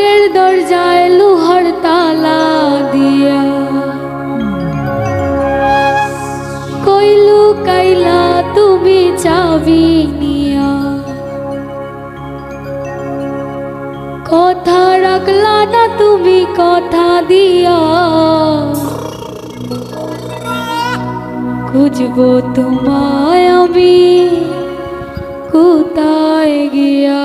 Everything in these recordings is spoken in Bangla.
খাটের দরজায় লোহার তালা দিয়া। কইলু, কাইলা, তুমি চাবি নিয়া। কথা রাখলা না তুমি, কথা দিয়া। খুঁজবো তোমায় আমি, কোথায় গিয়া?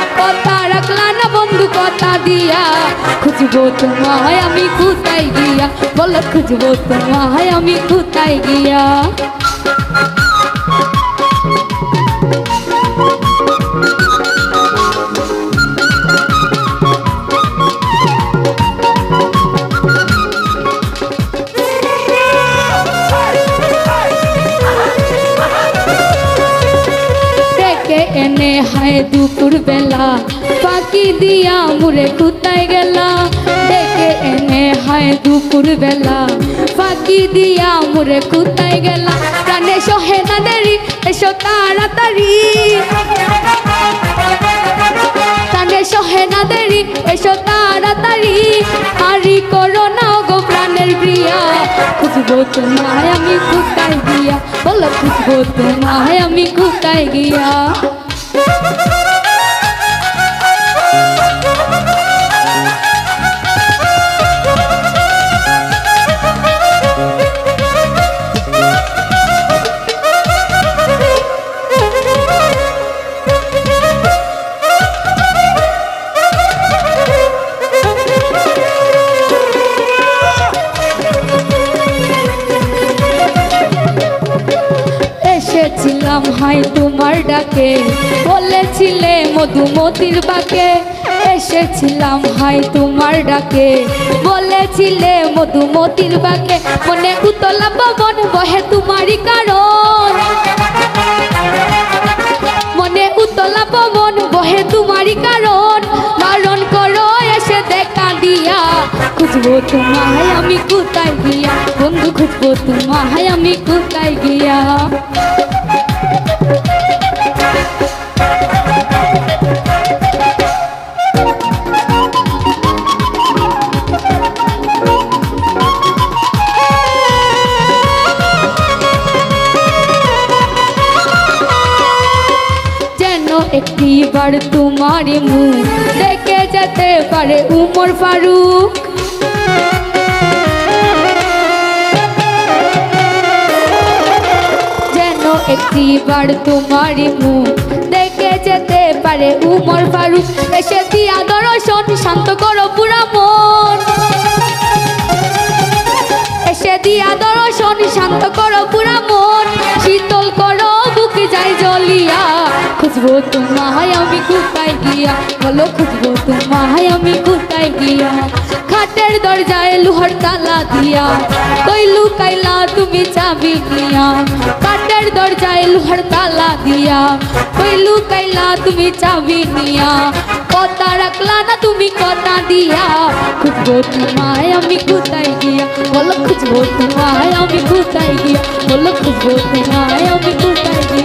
বন্ধু কথা দিয়া খুঁজবো তোমায় আমি কোথায় গিয়া বলো খুঁজবো তোমায় আমি কোথায় গিয়া ডেকে এনে হায় দুপুর বেলা পাখি দিয়া মুরে কুতায় গেলা। ডেকে এনে হায় দুপুর বেলা। পাখি দিয়া মুরে কুতায় গেলা। প্রাণে সহে না দেরি, এসো তাড়াতাড়ি। প্রাণে সহে না দেরি, এসো তাড়াতাড়ি। হারি করো না গো প্রাণের প্রিয়া খুঁজবো তোমায় আমি কোথায় গিয়া। বলো, খুঁজবো তোমায় আমি কোথায় গিয়া। হাই তোমার ডাকে, বলেছিলে মধুমতির বাকে। এসেছিলাম হাই তোমার ডাকে, বলেছিলে মধুমতির বাকে। মনে উতলা পবন বহে তোমারই কারণ। মনে উতলা পবন বহে তোমারই কারণ। বারণ করো, এসে দেখা দিয়া। খুঁজবো তোমায় আমি কোথায় গিয়া? বন্ধু, খুঁজবো তোমায় আমি কোথায় গিয়া? একটি বার তোমার মুখ দেখে যেতে পারে উমর ফারুক। যেন একটি বার তোমার মুখ দেখে যেতে পারে উমর ফারুক। এসে দিয়া দর্শন, শান্ত করো পুরা মন। খুঁজবো তোমায় আমি কোথায় গিয়া বলো খুঁজবো তোমায় আমি কোথায় গিয়া খাটের দরজায় লোহার তালা দিয়া কইলু কাইলা তুমি চাবি নিয়া কাটের দরজায় লোহার তালা দিয়া কইলু কাইলা তুমি চাবি নিয়া কথা রাখলা না তুমি কথা দিয়া খুঁজবো তোমায় আমি কোথায় গিয়া বলো খুঁজবো তোমায় আমি কোথায় গিয়া বলো খুঁজবো তোমায় আমি কোথায় গিয়া